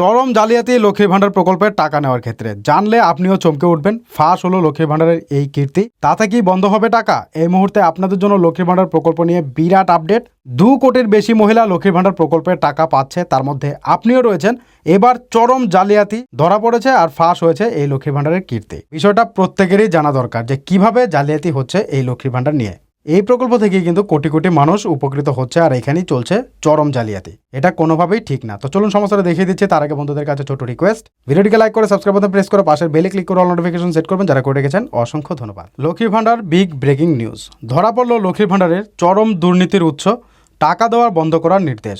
চরম জালিয়াতি লক্ষ্মীর ভাণ্ডার প্রকল্পের টাকা নেওয়ার ক্ষেত্রে। জানলে আপনিও চমকে উঠবেন। ফাঁস হলো লক্ষ্মীর ভাণ্ডারের এই কীর্তি। তাতে কি বন্ধ হবে টাকা? এই মুহূর্তে আপনাদের জন্য লক্ষ্মীর ভাণ্ডার প্রকল্প নিয়ে বিরাট আপডেট। দু কোটির বেশি মহিলা লক্ষ্মীর ভাণ্ডার প্রকল্পের টাকা পাচ্ছে, তার মধ্যে আপনিও রয়েছেন। এবার চরম জালিয়াতি ধরা পড়েছে আর ফাঁস হয়েছে এই লক্ষ্মীর ভাণ্ডারের কীর্তি। বিষয়টা প্রত্যেকেরই জানা দরকার যে কীভাবে জালিয়াতি হচ্ছে এই লক্ষ্মীর ভাণ্ডার নিয়ে। এই প্রকল্প থেকে কিন্তু কোটি কোটি মানুষ উপকৃত হচ্ছে আর এখানেই চলছে চরম জালিয়াতি। এটা কোনোভাবেই ঠিক না। তো চলুন সমস্যাটা দেখিয়ে দিচ্ছে, তার আগে বন্ধুদের কাছে ছোট রিকোয়েস্ট ভিডিওটিকে লাইক করে সাবস্ক্রাইব বাটন প্রেস করে পাশের বেলে ক্লিক করে অল নোটিফিকেশন সেট করবেন। যারা করে রেখেছেন, অসংখ্য ধন্যবাদ। লক্ষ্মীর ভাণ্ডার বিগ ব্রেকিং নিউজ ধরা পড়ল লক্ষ্মীর ভাণ্ডারের চরম দুর্নীতির উৎস। টাকা দেওয়ার বন্ধ করার নির্দেশ।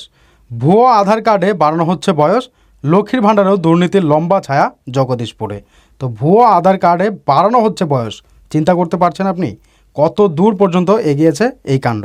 ভুয়ো আধার কার্ডে বাড়ানো হচ্ছে বয়স। লক্ষ্মীর ভাণ্ডারেও দুর্নীতির লম্বা ছায়া জগদীশপুরে। তো ভুয়ো আধার কার্ডে বাড়ানো হচ্ছে বয়স। চিন্তা করতে পারছেন আপনি? কত দূর পর্যন্ত এগিয়েছে এই কাণ্ড?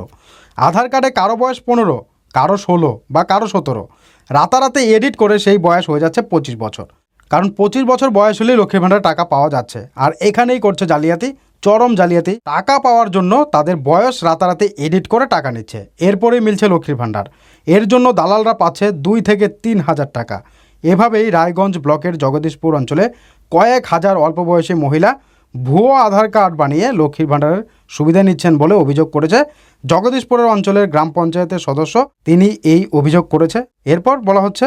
আধার কার্ডে কারও বয়স পনেরো, কারও ষোলো বা কারও সতেরো। রাতারাতি এডিট করে সেই বয়স হয়ে যাচ্ছে পঁচিশ বছর। কারণ পঁচিশ বছর বয়স হলেই লক্ষ্মীর ভাণ্ডার টাকা পাওয়া যাচ্ছে। আর এখানেই করছে জালিয়াতি, চরম জালিয়াতি। টাকা পাওয়ার জন্য তাদের বয়স রাতারাতি এডিট করে টাকা নিচ্ছে। এরপরেই মিলছে লক্ষ্মীর ভাণ্ডার। এর জন্য দালালরা পাচ্ছে দুই থেকে তিন হাজার টাকা। এভাবেই রায়গঞ্জ ব্লকের জগদীশপুর অঞ্চলে কয়েক হাজার অল্প বয়সী মহিলা ভুয়ো আধার কার্ড বানিয়ে লক্ষ্মীর ভাণ্ডারের সুবিধা নিচ্ছেন বলে অভিযোগ করেছে। জগদীশপুরের অঞ্চলের গ্রাম পঞ্চায়েতের সদস্য, তিনি এই অভিযোগ করেছে। এরপর বলা হচ্ছে,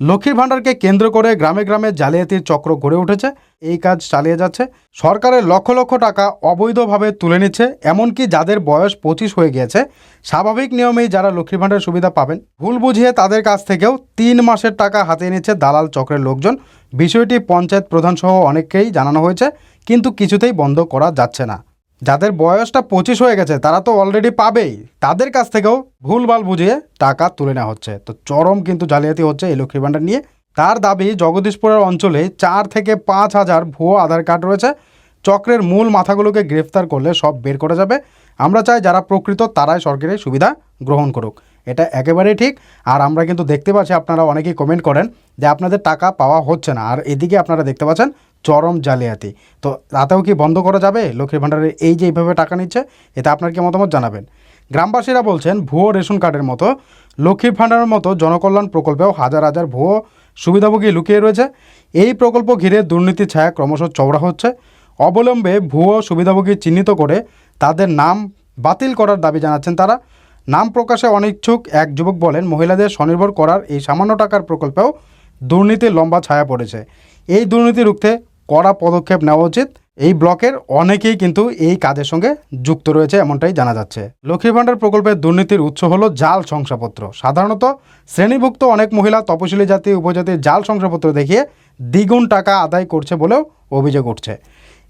লক্ষ্মীর ভাণ্ডারকে কেন্দ্র করে গ্রামে গ্রামে জালিয়াতির চক্র গড়ে উঠেছে। এই কাজ চালিয়ে যাচ্ছে। সরকারের লক্ষ লক্ষ টাকা অবৈধভাবে তুলে নিচ্ছে, এমনকি যাদের বয়স পঁচিশ হয়ে গিয়েছে, স্বাভাবিক নিয়মেই যারা লক্ষ্মীর ভাণ্ডারের সুবিধা পাবেন, ভুল বুঝিয়ে তাদের কাছ থেকেও তিন মাসের টাকা হাতিয়ে নিচ্ছে দালাল চক্রের লোকজন। বিষয়টি পঞ্চায়েত প্রধানসহ অনেককেই জানানো হয়েছে, কিন্তু কিছুতেই বন্ধ করা যাচ্ছে না। যাদের বয়সটা পঁচিশ হয়ে গেছে, তারা তো অলরেডি পাবেই। তাদের কাছ থেকেও ভুলভাল বুঝিয়ে টাকা তুলে নেওয়া হচ্ছে। তো চরম কিন্তু জালিয়াতি হচ্ছে এই লক্ষ্মী ভাণ্ডার নিয়ে। তার দাবি, জগদীশপুরের অঞ্চলে চার থেকে পাঁচ হাজার ভুয়ো আধার কার্ড রয়েছে। চক্রের মূল মাথাগুলোকে গ্রেফতার করলে সব বের করা যাবে। আমরা চাই যারা প্রকৃত, তারাই সরকারের সুবিধা গ্রহণ করুক। এটা একেবারেই ঠিক। আর আমরা কিন্তু দেখতে পাচ্ছি আপনারা অনেকেই কমেন্ট করেন যে আপনাদের টাকা পাওয়া হচ্ছে না। আর এদিকে আপনারা দেখতে পাচ্ছেন চরম জালিয়াতি। তো তাতেও কি বন্ধ করা যাবে? লক্ষ্মীর ভাণ্ডারের এই যে এইভাবে টাকা নিচ্ছে, এতে আপনার কি মতামত জানাবেন? গ্রামবাসীরা বলছেন, ভুয়ো রেশন কার্ডের মতো লক্ষ্মীর ভাণ্ডারের মতো জনকল্যাণ প্রকল্পেও হাজার হাজার ভুয়ো সুবিধাভোগী লুকিয়ে রয়েছে। এই প্রকল্প ঘিরে দুর্নীতির ছায়া ক্রমশ চওড়া হচ্ছে। অবলম্বে ভুয়ো সুবিধাভোগী চিহ্নিত করে তাদের নাম বাতিল করার দাবি জানাচ্ছেন তারা। নাম প্রকাশে অনিচ্ছুক এক যুবক বলেন, মহিলাদের স্বনির্ভর করার এই সামান্য টাকার প্রকল্পেও দুর্নীতির লম্বা ছায়া পড়েছে। এই দুর্নীতি রুখতে কড়া পদক্ষেপ নেওয়া উচিত। এই ব্লকের অনেকেই কিন্তু এই কাজের সঙ্গে যুক্ত রয়েছে এমনটাই জানা যাচ্ছে। লক্ষ্মী ভাণ্ডার প্রকল্পের দুর্নীতির উৎস হলো জাল শংসাপত্র। সাধারণত শ্রেণীভুক্ত অনেক মহিলা তপশিলি জাতি, উপজাতির জাল শংসাপত্র দেখিয়ে দ্বিগুণ টাকা আদায় করছে বলেও অভিযোগ উঠছে।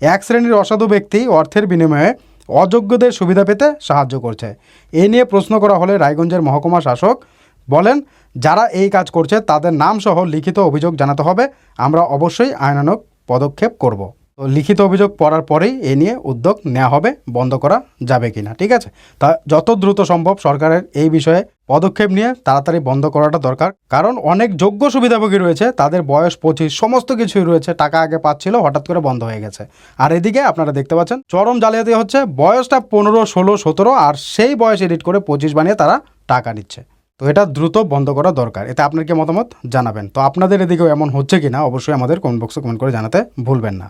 এক শ্রেণির অসাধু ব্যক্তি অর্থের বিনিময়ে অযোগ্যদের সুবিধা পেতে সাহায্য করছে। এ নিয়ে প্রশ্ন করা হলে রায়গঞ্জের মহকুমা শাসক বলেন, যারা এই কাজ করছে, তাদের নামসহ লিখিত অভিযোগ জানাতে হবে। আমরা অবশ্যই আইনানুক পদক্ষেপ করব। তো লিখিত অভিযোগ পড়ার পরেই এ নিয়ে উদ্যোগ নেওয়া হবে, বন্ধ করা যাবে কি না ঠিক আছে? তা যত দ্রুত সম্ভব সরকারের এই বিষয়ে পদক্ষেপ নিয়ে তাড়াতাড়ি বন্ধ করাটা দরকার। কারণ অনেক যোগ্য সুবিধাভোগী রয়েছে, তাদের বয়স, পঁচিশ, সমস্ত কিছুই রয়েছে, টাকা আগে পাচ্ছিল, হঠাৎ করে বন্ধ হয়ে গেছে। আর এদিকে আপনারা দেখতে পাচ্ছেন, চরম জালিয়াতি হচ্ছে, বয়সটা পনেরো, ষোলো, সতেরো, আর সেই বয়স এডিট করে পঁচিশ বানিয়ে তারা টাকা নিচ্ছে। তো এটা দ্রুত বন্ধ করা দরকার। এতে আপনার কি মতামত জানাবেন? তো আপনাদের এদিকেও এমন হচ্ছে কি না অবশ্যই আমাদের কমেন্ট বক্সে কমেন্ট করে জানাতে ভুলবেন না।